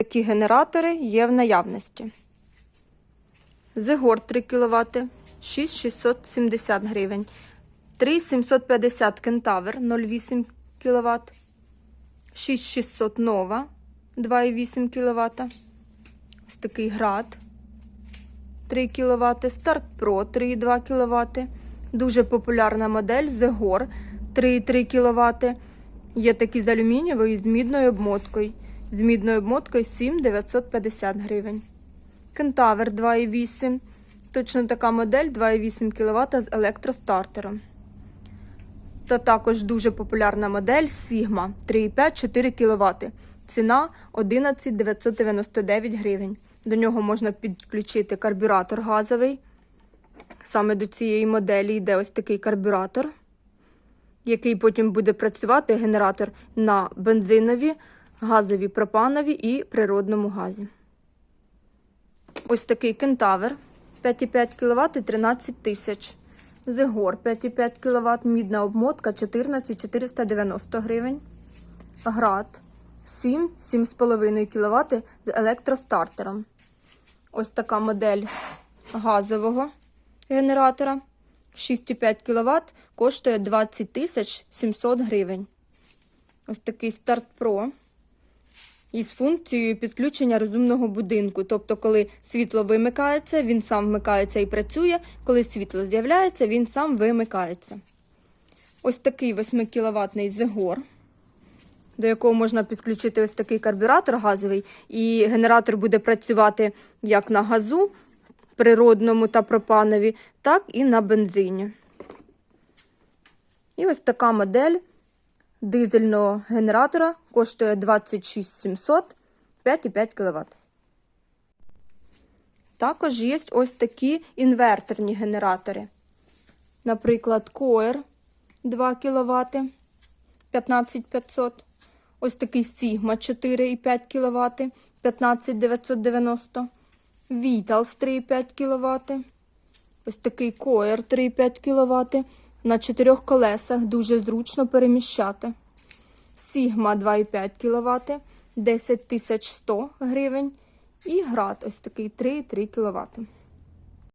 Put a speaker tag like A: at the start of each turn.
A: Такі генератори є в наявності. Зегор 3 кВт 6670 гривень. 3750 кентавр 0,8 кВт. 6600 нова 2,8 кВт. Ось такий град 3 кВт. Старт Pro 3,2 кВт. Дуже популярна модель Зегор 3,3 кВт. Є такі з алюмінієвою з мідною обмоткою. З мідною обмоткою 7,950 гривень. Кентавр 2,8. Точно така модель 2,8 кВт з електростартером. Та також дуже популярна модель Sigma 3,5-4 кВт. Ціна 11,999 гривень. До нього можна підключити карбюратор газовий. Саме до цієї моделі йде ось такий карбюратор, який потім буде працювати генератор на бензинові, газові, пропанові і природному газі. Ось такий кентавр 5,5 кВт 13 тисяч. Зегор 5,5 кВт, мідна обмотка 14 490 гривень. Град 7 7,5 кВт з електростартером. Ось така модель газового генератора 6,5 кВт коштує 20 700 гривень. Ось такий старт Pro із функцією підключення розумного будинку. Тобто, коли світло вимикається, він сам вмикається і працює. Коли світло з'являється, він сам вимикається. Ось такий 8 кВт зегор, до якого можна підключити ось такий карбюратор газовий, і генератор буде працювати як на газу природному та пропанові, так і на бензині. І ось така модель дизельного генератора коштує 26 700 5,5 кВт. Також є ось такі інверторні генератори. Наприклад, Коер 2 кВт 15500. Ось такий Sigma 4,5 кВт 15990. Vitals 3,5 кВт. Ось такий Коер 3,5 кВт. На чотирьох колесах дуже зручно переміщати. Сігма 2,5 кВт 10 100 гривень. І град ось такий 3,3 кВт.